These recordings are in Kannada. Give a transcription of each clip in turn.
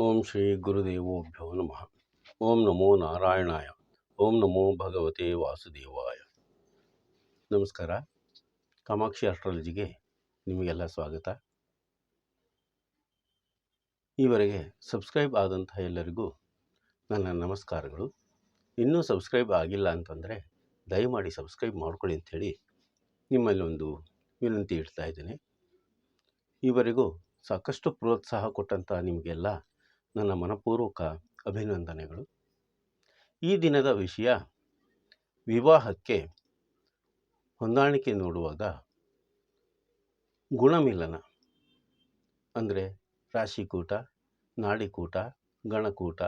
ಓಂ ಶ್ರೀ ಗುರುದೇವೋಭ್ಯೋ ನಮಃ. ಓಂ ನಮೋ ನಾರಾಯಣಾಯ. ಓಂ ನಮೋ ಭಗವತೆ ವಾಸುದೇವಾಯ. ನಮಸ್ಕಾರ. ಕಾಮಾಕ್ಷಿ ಆಸ್ಟ್ರಾಲಜಿಗೆ ನಿಮಗೆಲ್ಲ ಸ್ವಾಗತ. ಈವರೆಗೆ ಸಬ್ಸ್ಕ್ರೈಬ್ ಆದಂಥ ಎಲ್ಲರಿಗೂ ನನ್ನ ನಮಸ್ಕಾರಗಳು. ಇನ್ನೂ ಸಬ್ಸ್ಕ್ರೈಬ್ ಆಗಿಲ್ಲ ಅಂತಂದರೆ ದಯಮಾಡಿ ಸಬ್ಸ್ಕ್ರೈಬ್ ಮಾಡ್ಕೊಳ್ಳಿ ಅಂಥೇಳಿ ನಿಮ್ಮಲ್ಲಿ ಒಂದು ವಿನಂತಿ ಇಡ್ತಾ ಇದ್ದೇನೆ. ಈವರೆಗೂ ಸಾಕಷ್ಟು ಪ್ರೋತ್ಸಾಹ ಕೊಟ್ಟಂಥ ನಿಮಗೆಲ್ಲ ನನ್ನ ಮನಪೂರ್ವಕ ಅಭಿನಂದನೆಗಳು. ಈ ದಿನದ ವಿಷಯ, ವಿವಾಹಕ್ಕೆ ಹೊಂದಾಣಿಕೆ ನೋಡುವಾಗ ಗುಣಮಿಲನ, ಅಂದರೆ ರಾಶಿಕೂಟ, ನಾಡಿಕೂಟ, ಗಣಕೂಟ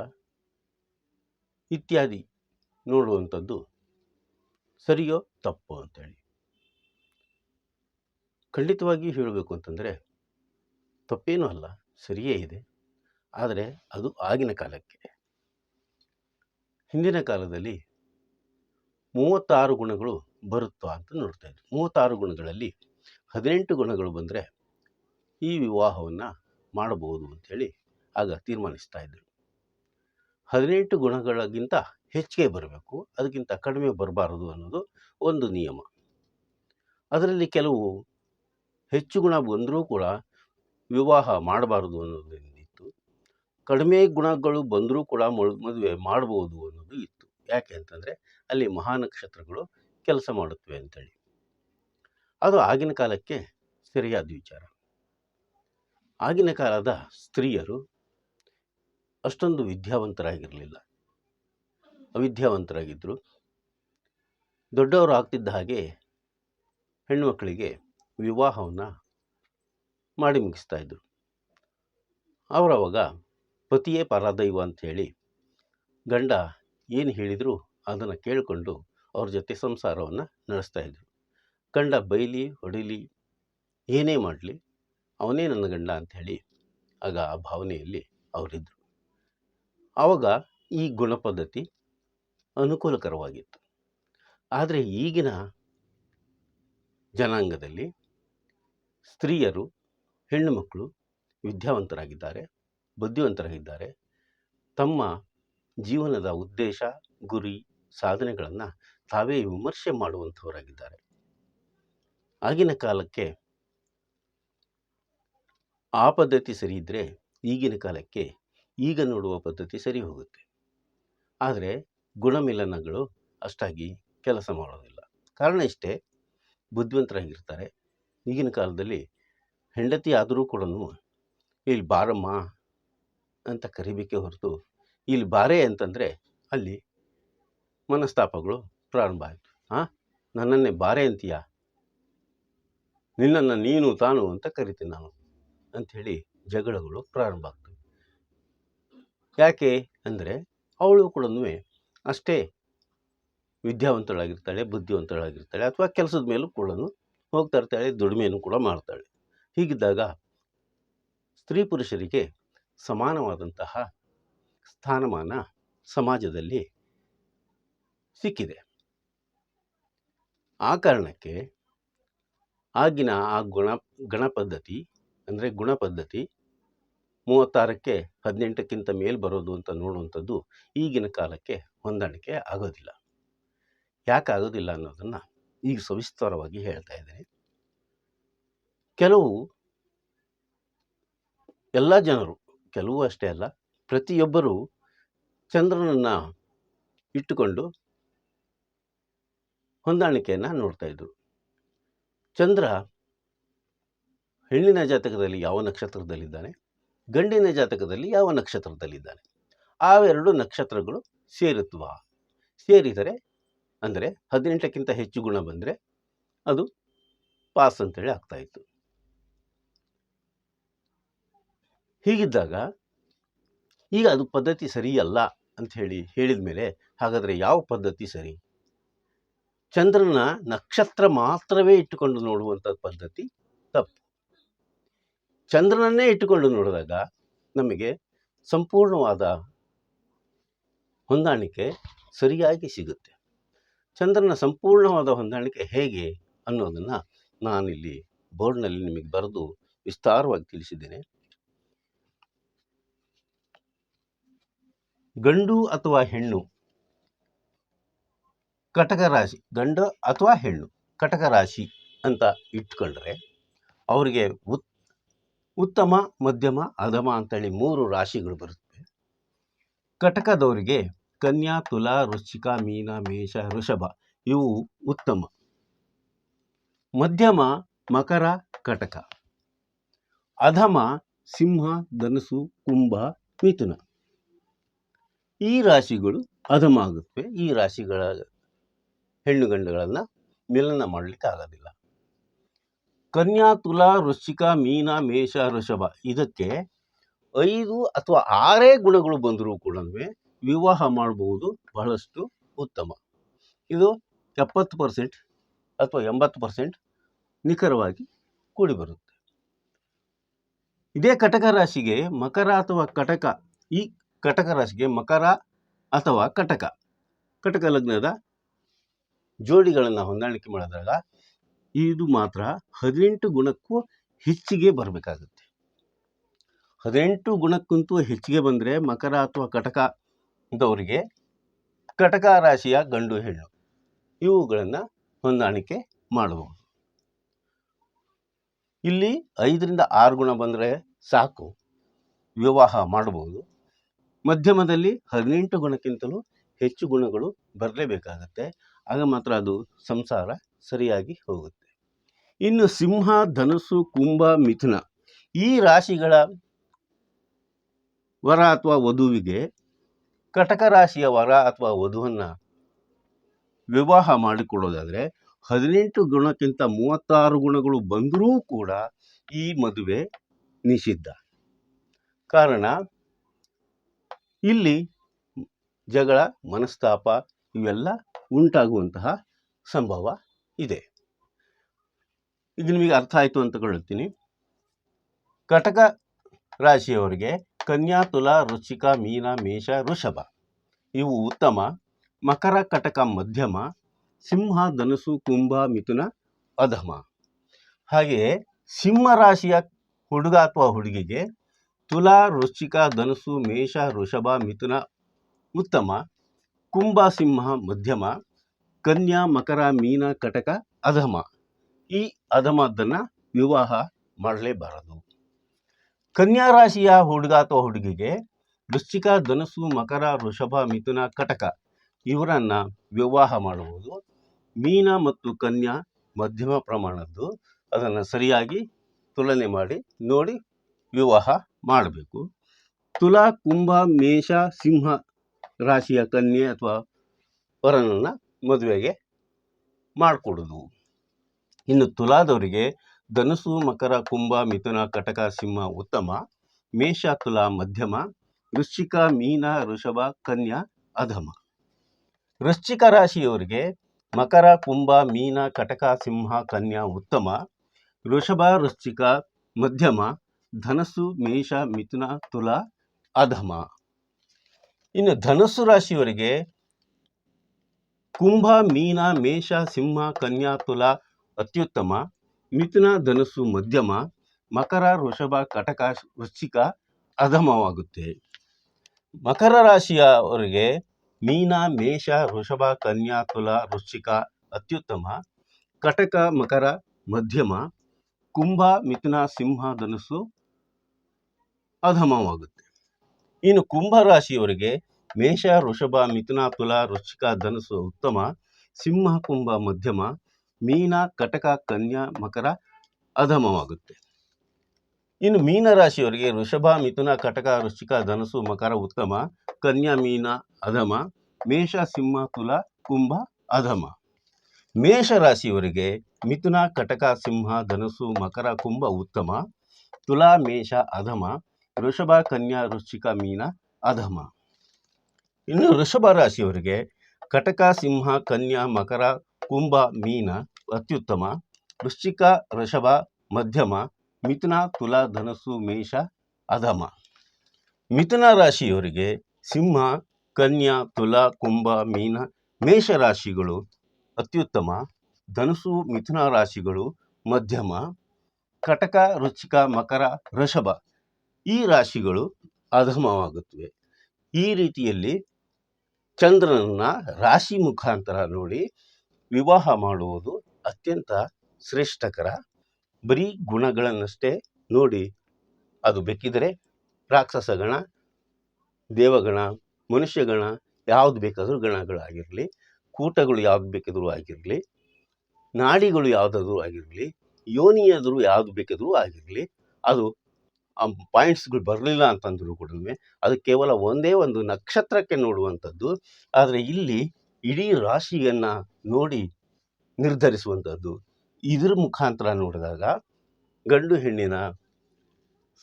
ಇತ್ಯಾದಿ ನೋಡುವಂಥದ್ದು ಸರಿಯೋ ತಪ್ಪು ಅಂತೇಳಿ. ಖಂಡಿತವಾಗಿ ಹೇಳಬೇಕು ಅಂತಂದರೆ ತಪ್ಪೇನೂ ಅಲ್ಲ, ಸರಿಯೇ ಇದೆ. ಆದರೆ ಅದು ಆಗಿನ ಕಾಲಕ್ಕೆ. ಹಿಂದಿನ ಕಾಲದಲ್ಲಿ ಮೂವತ್ತಾರು ಗುಣಗಳು ಬರುತ್ತಾ ಅಂತ ನೋಡ್ತಾ ಇದ್ರು ಮೂವತ್ತಾರು ಗುಣಗಳಲ್ಲಿ ಹದಿನೆಂಟು ಗುಣಗಳು ಬಂದರೆ ಈ ವಿವಾಹವನ್ನು ಮಾಡಬಹುದು ಅಂಥೇಳಿ ಆಗ ತೀರ್ಮಾನಿಸ್ತಾ ಇದ್ದರು ಹದಿನೆಂಟು ಗುಣಗಳಿಗಿಂತ ಹೆಚ್ಚಿಗೆ ಬರಬೇಕು, ಅದಕ್ಕಿಂತ ಕಡಿಮೆ ಬರಬಾರದು ಅನ್ನೋದು ಒಂದು ನಿಯಮ. ಅದರಲ್ಲಿ ಕೆಲವು ಹೆಚ್ಚು ಗುಣ ಬಂದರೂ ಕೂಡ ವಿವಾಹ ಮಾಡಬಾರದು ಅನ್ನೋದೊಂದಿತ್ತು ಕಡಿಮೆ ಗುಣಗಳು ಬಂದರೂ ಕೂಡ ಮದುವೆ ಮಾಡ್ಬೋದು ಅನ್ನೋದು ಇತ್ತು. ಯಾಕೆ ಅಂತಂದರೆ ಅಲ್ಲಿ ಮಹಾನಕ್ಷತ್ರಗಳು ಕೆಲಸ ಮಾಡುತ್ತವೆ ಅಂತೇಳಿ. ಅದು ಆಗಿನ ಕಾಲಕ್ಕೆ ಸರಿಯಾದ ವಿಚಾರ. ಆಗಿನ ಕಾಲದ ಸ್ತ್ರೀಯರು ಅಷ್ಟೊಂದು ವಿದ್ಯಾವಂತರಾಗಿರಲಿಲ್ಲ. ಅವಿದ್ಯಾವಂತರಾಗಿದ್ದರು ದೊಡ್ಡವರು ಆಗ್ತಿದ್ದ ಹಾಗೆ ಹೆಣ್ಣುಮಕ್ಕಳಿಗೆ ವಿವಾಹವನ್ನು ಮಾಡಿ ಮುಗಿಸ್ತಾ ಇದ್ದರು ಅವರವಾಗ ಪತಿಯೇ ಪರದೈವ ಅಂಥೇಳಿ ಗಂಡ ಏನು ಹೇಳಿದರೂ ಅದನ್ನು ಕೇಳಿಕೊಂಡು ಅವ್ರ ಜೊತೆ ಸಂಸಾರವನ್ನು ನಡೆಸ್ತಾ ಇದ್ದರು ಗಂಡ ಬೈಲಿ, ಹೊಡಿಲಿ, ಏನೇ ಮಾಡಲಿ ಅವನೇ ನನ್ನ ಗಂಡ ಅಂಥೇಳಿ ಆಗ ಆ ಭಾವನೆಯಲ್ಲಿ ಅವರಿದ್ದರು ಆವಾಗ ಈ ಗುಣ ಪದ್ಧತಿ ಅನುಕೂಲಕರವಾಗಿತ್ತು. ಆದರೆ ಈಗಿನ ಜನಾಂಗದಲ್ಲಿ ಸ್ತ್ರೀಯರು ಹೆಣ್ಣುಮಕ್ಕಳು ವಿದ್ಯಾವಂತರಾಗಿದ್ದಾರೆ. ಬುದ್ಧಿವಂತರಾಗಿದ್ದಾರೆ. ತಮ್ಮ ಜೀವನದ ಉದ್ದೇಶ, ಗುರಿ, ಸಾಧನೆಗಳನ್ನು ತಾವೇ ವಿಮರ್ಶೆ ಮಾಡುವಂಥವರಾಗಿದ್ದಾರೆ ಆಗಿನ ಕಾಲಕ್ಕೆ ಆ ಪದ್ಧತಿ ಸರಿ ಇದ್ದರೆ ಈಗಿನ ಕಾಲಕ್ಕೆ ಈಗ ನೋಡುವ ಪದ್ಧತಿ ಸರಿ ಹೋಗುತ್ತೆ. ಆದರೆ ಗುಣಮಿಲನಗಳು ಅಷ್ಟಾಗಿ ಕೆಲಸ ಮಾಡೋದಿಲ್ಲ. ಕಾರಣ ಇಷ್ಟೇ, ಬುದ್ಧಿವಂತರಾಗಿರ್ತಾರೆ. ಈಗಿನ ಕಾಲದಲ್ಲಿ ಹೆಂಡತಿ ಆದರೂ ಕೂಡ ಇಲ್ಲಿ ಬಾರಮ್ಮ ಅಂತ ಕರಿಬೇಕೆ ಹೊರತು ಇಲ್ಲಿ ಬಾರೆ ಅಂತಂದರೆ ಅಲ್ಲಿ ಮನಸ್ತಾಪಗಳು ಪ್ರಾರಂಭ ಆಯಿತು. ಹಾಂ ನನ್ನನ್ನೇ ಬಾರೆ ಅಂತೀಯ? ನಿನ್ನನ್ನು ನೀನು ತಾನು ಅಂತ ಕರಿತೀನಿ ನಾನು ಅಂಥೇಳಿ ಜಗಳಗಳು ಪ್ರಾರಂಭ ಆಗ್ತವೆ. ಯಾಕೆ ಅಂದರೆ ಅವಳು ಕೂಡ ಅಷ್ಟೇ ವಿದ್ಯಾವಂತಳಾಗಿರ್ತಾಳೆ, ಬುದ್ಧಿವಂತಳಾಗಿರ್ತಾಳೆ ಅಥವಾ ಕೆಲಸದ ಮೇಲೂ ಕೂಡ ಹೋಗ್ತಾ ಇರ್ತಾಳೆ ದುಡಿಮೆಯನ್ನು ಕೂಡ ಮಾಡ್ತಾಳೆ. ಹೀಗಿದ್ದಾಗ ಸ್ತ್ರೀ ಪುರುಷರಿಗೆ ಸಮಾನವಾದಂತಹ ಸ್ಥಾನಮಾನ ಸಮಾಜದಲ್ಲಿ ಸಿಕ್ಕಿದೆ. ಆ ಕಾರಣಕ್ಕೆ ಆಗಿನ ಆ ಗುಣ, ಗಣ ಪದ್ಧತಿ ಅಂದರೆ ಗುಣ ಪದ್ಧತಿ ಮೂವತ್ತಾರಕ್ಕೆ ಹದಿನೆಂಟಕ್ಕಿಂತ ಮೇಲೆ ಬರೋದು ಅಂತ ನೋಡುವಂಥದ್ದು ಈಗಿನ ಕಾಲಕ್ಕೆ ಹೊಂದಾಣಿಕೆ ಆಗೋದಿಲ್ಲ. ಯಾಕೆ ಆಗೋದಿಲ್ಲ ಅನ್ನೋದನ್ನು ಈಗ ಸವಿಸ್ತಾರವಾಗಿ ಹೇಳ್ತಾ ಇದ್ದೇನೆ. ಕೆಲವು ಎಲ್ಲ ಜನರು ಕೆಲವು ಅಷ್ಟೇ ಅಲ್ಲ, ಪ್ರತಿಯೊಬ್ಬರೂ ಚಂದ್ರನನ್ನು ಇಟ್ಟುಕೊಂಡು ಹೊಂದಾಣಿಕೆಯನ್ನು ನೋಡ್ತಾ ಇದ್ದರು ಚಂದ್ರ ಹೆಣ್ಣಿನ ಜಾತಕದಲ್ಲಿ ಯಾವ ನಕ್ಷತ್ರದಲ್ಲಿದ್ದಾನೆ, ಗಂಡಿನ ಜಾತಕದಲ್ಲಿ ಯಾವ ನಕ್ಷತ್ರದಲ್ಲಿದ್ದಾನೆ ಎರಡೂ ನಕ್ಷತ್ರಗಳು ಸೇರಿತ್ವ? ಸೇರಿದರೆ ಅಂದರೆ ಹದಿನೆಂಟಕ್ಕಿಂತ ಹೆಚ್ಚು ಗುಣ ಬಂದರೆ ಅದು ಪಾಸ್ ಅಂತೇಳಿ ಆಗ್ತಾಯಿತ್ತು ಹೀಗಿದ್ದಾಗ ಈಗ ಅದು ಪದ್ಧತಿ ಸರಿಯಲ್ಲ ಹೇಳಿ ಹೇಳಿದ ಮೇಲೆ ಹಾಗಾದರೆ ಯಾವ ಪದ್ಧತಿ ಸರಿ? ಚಂದ್ರನ ನಕ್ಷತ್ರ ಮಾತ್ರವೇ ಇಟ್ಟುಕೊಂಡು ನೋಡುವಂಥ ಪದ್ಧತಿ ತಪ್ಪು. ಚಂದ್ರನನ್ನೇ ಇಟ್ಟುಕೊಂಡು ನೋಡಿದಾಗ ನಮಗೆ ಸಂಪೂರ್ಣವಾದ ಹೊಂದಾಣಿಕೆ ಸರಿಯಾಗಿ ಸಿಗುತ್ತೆ. ಚಂದ್ರನ ಸಂಪೂರ್ಣವಾದ ಹೊಂದಾಣಿಕೆ ಹೇಗೆ ಅನ್ನೋದನ್ನು ನಾನಿಲ್ಲಿ ಬೋರ್ಡ್ನಲ್ಲಿ ನಿಮಗೆ ಬರೆದು ವಿಸ್ತಾರವಾಗಿ ತಿಳಿಸಿದ್ದೇನೆ. ಗಂಡು ಅಥವಾ ಹೆಣ್ಣು? ಕಟಕ ರಾಶಿ. ಗಂಡು ಅಥವಾ ಹೆಣ್ಣು? ಕಟಕ ರಾಶಿ ಅಂತ ಇಟ್ಕೊಂಡ್ರೆ ಅವರಿಗೆ ಉತ್, ಉತ್ತಮ, ಮಧ್ಯಮ, ಅಧಮ ಅಂತೇಳಿ ಮೂರು ರಾಶಿಗಳು ಬರುತ್ತೆ. ಕಟಕದವರಿಗೆ ಕನ್ಯಾ, ತುಲಾ, ವೃಶ್ಚಿಕ, ಮೀನ, ಮೇಷ ಋಷಭ ಇವು ಉತ್ತಮ. ಮಧ್ಯಮ ಮಕರ, ಕಟಕ. ಅಧಮ ಸಿಂಹ, ಧನಸು, ಕುಂಭ, ಮಿಥುನ. ಈ ರಾಶಿಗಳು ಅಧಮ ಆಗುತ್ತವೆ ಈ ರಾಶಿಗಳ ಹೆಣ್ಣು ಗಂಡುಗಳನ್ನು ಮಿಲನ ಮಾಡಲಿಕ್ಕೆ ಆಗೋದಿಲ್ಲ. ಕನ್ಯಾ, ತುಲಾ, ವೃಶ್ಚಿಕ, ಮೀನ, ಮೇಷ ಋಷಭ ಇದಕ್ಕೆ ಐದು ಅಥವಾ ಆರೇ ಗುಣಗಳು ಬಂದರೂ ಕೂಡ ವಿವಾಹ ಮಾಡಬಹುದು ಬಹಳಷ್ಟು ಉತ್ತಮ. ಇದು ಎಪ್ಪತ್ತು ಪರ್ಸೆಂಟ್ ಅಥವಾ ಎಂಬತ್ತು ಪರ್ಸೆಂಟ್ ನಿಖರವಾಗಿ ಕೂಡಿ ಬರುತ್ತೆ. ಇದೇ ಕಟಕ ರಾಶಿಗೆ ಮಕರ ಅಥವಾ ಕಟಕ ಈ ಕಟಕ ರಾಶಿಗೆ ಮಕರ ಅಥವಾ ಕಟಕ. ಕಟಕ ಲಗ್ನದ ಜೋಡಿಗಳನ್ನು ಹೊಂದಾಣಿಕೆ ಮಾಡಿದಾಗ ಇದು ಮಾತ್ರ ಹದಿನೆಂಟು ಗುಣಕ್ಕೂ ಹೆಚ್ಚಿಗೆ ಬರಬೇಕಾಗುತ್ತೆ. ಹದಿನೆಂಟು ಗುಣಕ್ಕಂತೂ ಹೆಚ್ಚಿಗೆ ಬಂದರೆ ಮಕರ ಅಥವಾ ಕಟಕ ದವರಿಗೆ ಕಟಕ ರಾಶಿಯ ಗಂಡು ಹೆಣ್ಣು ಇವುಗಳನ್ನು ಹೊಂದಾಣಿಕೆ ಮಾಡಬಹುದು. ಇಲ್ಲಿ ಐದರಿಂದ ಆರು ಗುಣ ಬಂದರೆ ಸಾಕು. ವಿವಾಹ ಮಾಡಬಹುದು. ಮಧ್ಯಮದಲ್ಲಿ ಹದಿನೆಂಟು ಗುಣಕ್ಕಿಂತಲೂ ಹೆಚ್ಚು ಗುಣಗಳು ಬರಲೇಬೇಕಾಗತ್ತೆ. ಆಗ ಮಾತ್ರ ಅದು ಸಂಸಾರ ಸರಿಯಾಗಿ ಹೋಗುತ್ತೆ. ಇನ್ನು ಸಿಂಹ, ಧನುಸ್ಸು, ಕುಂಭ, ಮಿಥುನ ಈ ರಾಶಿಗಳ ವರ ಅಥವಾ ವಧುವಿಗೆ ಕಟಕ ರಾಶಿಯ ವರ ಅಥವಾ ವಧುವನ್ನು ವಿವಾಹ ಮಾಡಿಕೊಡೋದಾದರೆ ಹದಿನೆಂಟು ಗುಣಕ್ಕಿಂತ ಮೂವತ್ತಾರು ಗುಣಗಳು ಬಂದರೂ ಕೂಡ ಈ ಮದುವೆ ನಿಷಿದ್ಧ. ಕಾರಣ ಇಲ್ಲಿ ಜಗಳ, ಮನಸ್ತಾಪ ಇವೆಲ್ಲ ಉಂಟಾಗುವಂತಹ ಸಂಭವ ಇದೆ. ಈಗ ನಿಮಗೆ ಅರ್ಥ ಆಯಿತು ಅಂತ ಕೊಳ್ಳುತ್ತೀನಿ ಕಟಕ ರಾಶಿಯವರಿಗೆ ಕನ್ಯಾ, ತುಲಾ ವೃಶ್ಚಿಕ ಮೀನ, ಮೇಷ ಋಷಭ ಇವು ಉತ್ತಮ ಮಕರ ಕಟಕ ಮಧ್ಯಮ, ಸಿಂಹ, ಧನುಸು, ಕುಂಭ, ಮಿಥುನ, ಅಧಮ. ಹಾಗೆಯೇ ಸಿಂಹ ರಾಶಿಯ ಹುಡುಗ ಅಥವಾ ಹುಡುಗಿಗೆ ತುಲಾ ವೃಶ್ಚಿಕ ಧನುಸು, ಮೇಷ, ಋಷಭ, ಮಿಥುನ, ಉತ್ತಮ ಕುಂಭ ಸಿಂಹ ಮಧ್ಯಮ, ಕನ್ಯಾ, ಮಕರ, ಮೀನ, ಕಟಕ, ಅಧಮ. ಈ ಅಧಮದನ್ನು ವಿವಾಹ ಮಾಡಲೇಬಾರದು. ಕನ್ಯಾ ರಾಶಿಯ ಹುಡುಗ ಅಥವಾ ಹುಡುಗಿಗೆ ವೃಶ್ಚಿಕ ಧನುಸು, ಮಕರ ವೃಷಭ ಮಿಥುನ, ಕಟಕ ಇವರನ್ನು ವಿವಾಹ ಮಾಡುವುದು ಮೀನ ಮತ್ತು ಕನ್ಯಾ ಮಧ್ಯಮ ಪ್ರಮಾಣದ್ದು. ಅದನ್ನು ಸರಿಯಾಗಿ ತುಲನೆ ಮಾಡಿ ನೋಡಿ ವಿವಾಹ ಮಾಡಬೇಕು. ತುಲಾ, ಕುಂಭ, ಮೇಷ, ಸಿಂಹ ರಾಶಿಯ ಕನ್ಯೆ ಅಥವಾ ವರನನ್ನು ಮದುವೆಗೆ ಮಾಡಿಕೊಡೋದು. ಇನ್ನು ತುಲಾದವರಿಗೆ ಧನುಸು, ಮಕರ, ಕುಂಭ, ಮಿಥುನ, ಕಟಕ, ಸಿಂಹ ಉತ್ತಮ. ಮೇಷ, ತುಲಾ, ಮಧ್ಯಮ. ವೃಶ್ಚಿಕ, ಮೀನ ಋಷಭ ಕನ್ಯಾ, ಅಧಮ. ವೃಶ್ಚಿಕ ರಾಶಿಯವರಿಗೆ ಮಕರ, ಕುಂಭ, ಮೀನ, ಕಟಕ, ಸಿಂಹ, ಕನ್ಯಾ ಉತ್ತಮ. ವೃಷಭ, ವೃಶ್ಚಿಕ, ಮಧ್ಯಮ. ಧನಸ್ಸು, ಮೇಷ, ಮಿಥುನ, ತುಲಾ, ಅಧಮ. ಇನ್ನು ಧನಸ್ಸು ರಾಶಿಯವರಿಗೆ ಕುಂಭ, ಮೀನ, ಮೇಷ, ಸಿಂಹ, ಕನ್ಯಾ, ತುಲಾ ಅತ್ಯುತ್ತಮ. ಮಿಥುನ, ಧನಸ್ಸು ಮಧ್ಯಮ. ಮಕರ, ವೃಷಭ, ಕಟಕ, ವೃಶ್ಚಿಕ ಅಧಮವಾಗುತ್ತೆ. ಮಕರ ರಾಶಿಯವರಿಗೆ ಮೀನ, ಮೇಷ, ವೃಷಭ, ಕನ್ಯಾ, ತುಲಾ, ವೃಶ್ಚಿಕ ಅತ್ಯುತ್ತಮ. ಕಟಕ, ಮಕರ ಮಧ್ಯಮ. ಕುಂಭ, ಮಿಥುನ, ಸಿಂಹ, ಧನುಸ್ಸು ಅಧಮವಾಗುತ್ತೆ. ಇನ್ನು ಕುಂಭ ರಾಶಿಯವರಿಗೆ ಮೇಷ, ವೃಷಭ, ಮಿಥುನ, ತುಲ, ವೃಶ್ಚಿಕ, ಧನುಸು ಉತ್ತಮ, ಸಿಂಹ, ಕುಂಭ, ಮಧ್ಯಮ, ಮೀನ, ಕಟಕ, ಕನ್ಯಾ, ಮಕರ ಅಧಮವಾಗುತ್ತೆ. ಇನ್ನು ಮೀನ ರಾಶಿಯವರಿಗೆ ವೃಷಭ, ಮಿಥುನ, ಕಟಕ, ವೃಶ್ಚಿಕ, ಧನುಸು, ಮಕರ ಉತ್ತಮ, ಕನ್ಯಾ, ಮೀನ ಅಧಮ, ಮೇಷ, ಸಿಂಹ, ತುಲ, ಕುಂಭ ಅಧಮ. ಮೇಷ ರಾಶಿಯವರಿಗೆ ಮಿಥುನ, ಕಟಕ, ಸಿಂಹ, ಧನುಸು, ಮಕರ, ಕುಂಭ ಉತ್ತಮ, ತುಲಾ, ಮೇಷ ಅಧಮ ವೃಷಭ ಕನ್ಯಾ ವೃಶ್ಚಿಕ ಮೀನ ಅಧಮ. ಇನ್ನು ವೃಷಭ ರಾಶಿಯವರಿಗೆ ಕಟಕ, ಸಿಂಹ, ಕನ್ಯಾ, ಮಕರ, ಕುಂಭ, ಮೀನ ಅತ್ಯುತ್ತಮ. ವೃಶ್ಚಿಕ, ವೃಷಭ, ಮಧ್ಯಮ, ಮಿಥುನ, ತುಲಾ, ಧನಸ್ಸು, ಮೇಷ, ಅಧಮ. ಮಿಥುನ ರಾಶಿಯವರಿಗೆ ಸಿಂಹ, ಕನ್ಯಾ, ತುಲಾ, ಕುಂಭ, ಮೀನ ಮೇಷ ರಾಶಿಗಳು ಅತ್ಯುತ್ತಮ. ಧನುಸು ಮಿಥುನ ರಾಶಿಗಳು ಮಧ್ಯಮ. ಕಟಕ, ವೃಶ್ಚಿಕ, ಮಕರ, ವೃಷಭ ಈ ರಾಶಿಗಳು ಅಧಮವಾಗುತ್ತವೆ. ಈ ರೀತಿಯಲ್ಲಿ ಚಂದ್ರನನ್ನ ರಾಶಿ ಮುಖಾಂತರ ನೋಡಿ ವಿವಾಹ ಮಾಡುವುದು ಅತ್ಯಂತ ಶ್ರೇಷ್ಠಕರ. ಬರೀ ಗುಣಗಳನ್ನಷ್ಟೇ ನೋಡಿ ಅದು ಬೇಕಿದ್ರೆ ರಾಕ್ಷಸಗಣ, ದೇವಗಣ, ಮನುಷ್ಯಗಣ, ಯಾವುದು ಬೇಕಾದರೂ ಗಣಗಳಾಗಿರಲಿ ಕೂಟಗಳು ಯಾವ್ದು ಬೇಕಾದರೂ ಆಗಿರಲಿ, ನಾಡಿಗಳು ಯಾವುದಾದ್ರೂ ಆಗಿರಲಿ, ಯೋನಿಯಾದರೂ ಯಾವುದು ಬೇಕಾದರೂ ಆಗಿರಲಿ, ಅದು ಪಾಯಿಂಟ್ಸ್ಗಳು ಬರಲಿಲ್ಲ ಅಂತಂದರೂ ಕೂಡ ಅದು ಕೇವಲ ಒಂದೇ ಒಂದು ನಕ್ಷತ್ರಕ್ಕೆ ನೋಡುವಂಥದ್ದು. ಆದರೆ ಇಲ್ಲಿ ಇಡೀ ರಾಶಿಯನ್ನು ನೋಡಿ ನಿರ್ಧರಿಸುವಂಥದ್ದು. ಇದ್ರ ಮುಖಾಂತರ ನೋಡಿದಾಗ ಗಂಡು ಹೆಣ್ಣಿನ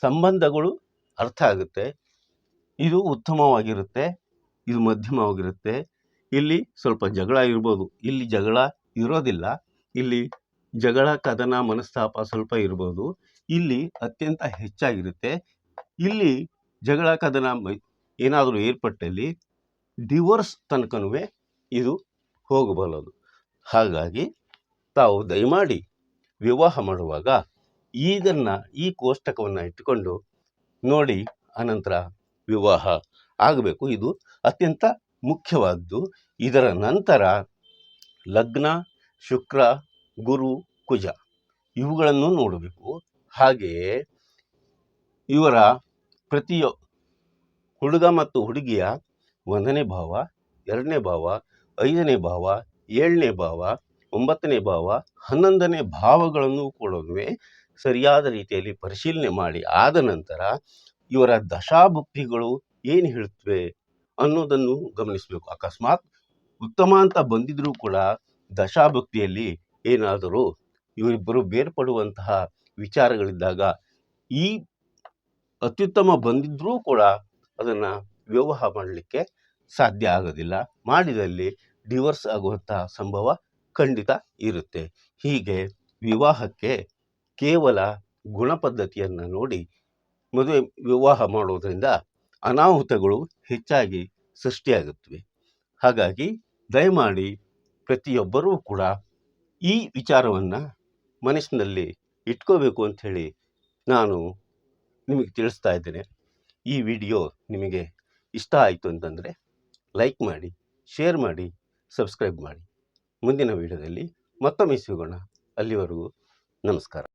ಸಂಬಂಧಗಳು ಅರ್ಥ ಆಗುತ್ತೆ. ಇದು ಉತ್ತಮವಾಗಿರುತ್ತೆ, ಇದು ಮಧ್ಯಮವಾಗಿರುತ್ತೆ. ಇಲ್ಲಿ ಸ್ವಲ್ಪ ಜಗಳ ಇರ್ಬೋದು. ಇಲ್ಲಿ ಜಗಳ ಇರೋದಿಲ್ಲ. ಇಲ್ಲಿ ಜಗಳ, ಕದನ, ಮನಸ್ತಾಪ ಸ್ವಲ್ಪ ಇರ್ಬೋದು. ಇಲ್ಲಿ ಅತ್ಯಂತ ಹೆಚ್ಚಾಗಿರುತ್ತೆ. ಇಲ್ಲಿ ಜಗಳ ಕದನ ಏನಾದರೂ ಏರ್ಪಟ್ಟಲ್ಲಿ ಡಿವೋರ್ಸ್ ತನಕನೂ ಇದು ಹೋಗಬಲ್ಲದು. ಹಾಗಾಗಿ ತಾವು ದಯಮಾಡಿ ವಿವಾಹ ಮಾಡುವಾಗ ಇದನ್ನು ಈ ಕೋಷ್ಟಕವನ್ನು ಇಟ್ಟುಕೊಂಡು ನೋಡಿ ಅನಂತರ ವಿವಾಹ ಆಗಬೇಕು. ಇದು ಅತ್ಯಂತ ಮುಖ್ಯವಾದ್ದು. ಇದರ ನಂತರ ಲಗ್ನ, ಶುಕ್ರ, ಗುರು, ಕುಜ ಇವುಗಳನ್ನು ನೋಡಬೇಕು. ಹಾಗೆಯೇ ಇವರ ಪ್ರತಿಯೊ, ಹುಡುಗ ಮತ್ತು ಹುಡುಗಿಯ ಒಂದನೇ ಭಾವ, ಎರಡನೇ ಭಾವ, ಐದನೇ ಭಾವ, ಏಳನೇ ಭಾವ, ಒಂಬತ್ತನೇ ಭಾವ, ಹನ್ನೊಂದನೇ ಭಾವಗಳನ್ನು ಕೂಡ ಸರಿಯಾದ ರೀತಿಯಲ್ಲಿ ಪರಿಶೀಲನೆ ಮಾಡಿ ಆದ ನಂತರ ಇವರ ದಶಾಭುಕ್ತಿಗಳು ಏನು ಹೇಳುತ್ತವೆ ಅನ್ನೋದನ್ನು ಗಮನಿಸಬೇಕು. ಅಕಸ್ಮಾತ್ ಉತ್ತಮ ಅಂತ ಬಂದಿದ್ರೂ ಕೂಡ ದಶಾಭುಕ್ತಿಯಲ್ಲಿ ಏನಾದರೂ ಇವರಿಬ್ಬರು ಬೇರ್ಪಡುವಂತಹ ವಿಚಾರಗಳಿದ್ದಾಗ ಈ ಅತ್ಯುತ್ತಮ ಬಂದಿದ್ದರೂ ಕೂಡ ಅದನ್ನು ವಿವಾಹ ಮಾಡಲಿಕ್ಕೆ ಸಾಧ್ಯ ಆಗೋದಿಲ್ಲ. ಮಾಡಿದಲ್ಲಿ ಡಿವರ್ಸ್ ಆಗುವಂತಹ ಸಂಭವ ಖಂಡಿತ ಇರುತ್ತೆ. ಹೀಗೆ ವಿವಾಹಕ್ಕೆ ಕೇವಲ ಗುಣಪದ್ಧತಿಯನ್ನು ನೋಡಿ ಮದುವೆ ವಿವಾಹ ಮಾಡೋದರಿಂದ ಅನಾಹುತಗಳು ಹೆಚ್ಚಾಗಿ ಸೃಷ್ಟಿಯಾಗುತ್ತವೆ. ಹಾಗಾಗಿ ದಯಮಾಡಿ ಪ್ರತಿಯೊಬ್ಬರೂ ಕೂಡ ಈ ವಿಚಾರವನ್ನು ಮನಸ್ಸಿನಲ್ಲಿ ಇಟ್ಕೋಬೇಕು ಅಂಥೇಳಿ ನಾನು ನಿಮಗೆ ತಿಳಿಸ್ತಾ ಇದ್ದೇನೆ. ಈ ವಿಡಿಯೋ ನಿಮಗೆ ಇಷ್ಟ ಆಯಿತು ಅಂತಂದರೆ ಲೈಕ್ ಮಾಡಿ, ಶೇರ್ ಮಾಡಿ, ಸಬ್ಸ್ಕ್ರೈಬ್ ಮಾಡಿ. ಮುಂದಿನ ವಿಡಿಯೋದಲ್ಲಿ ಮತ್ತೊಮ್ಮೆ ಸಿಗೋಣ. ಅಲ್ಲಿವರೆಗೂ ನಮಸ್ಕಾರ.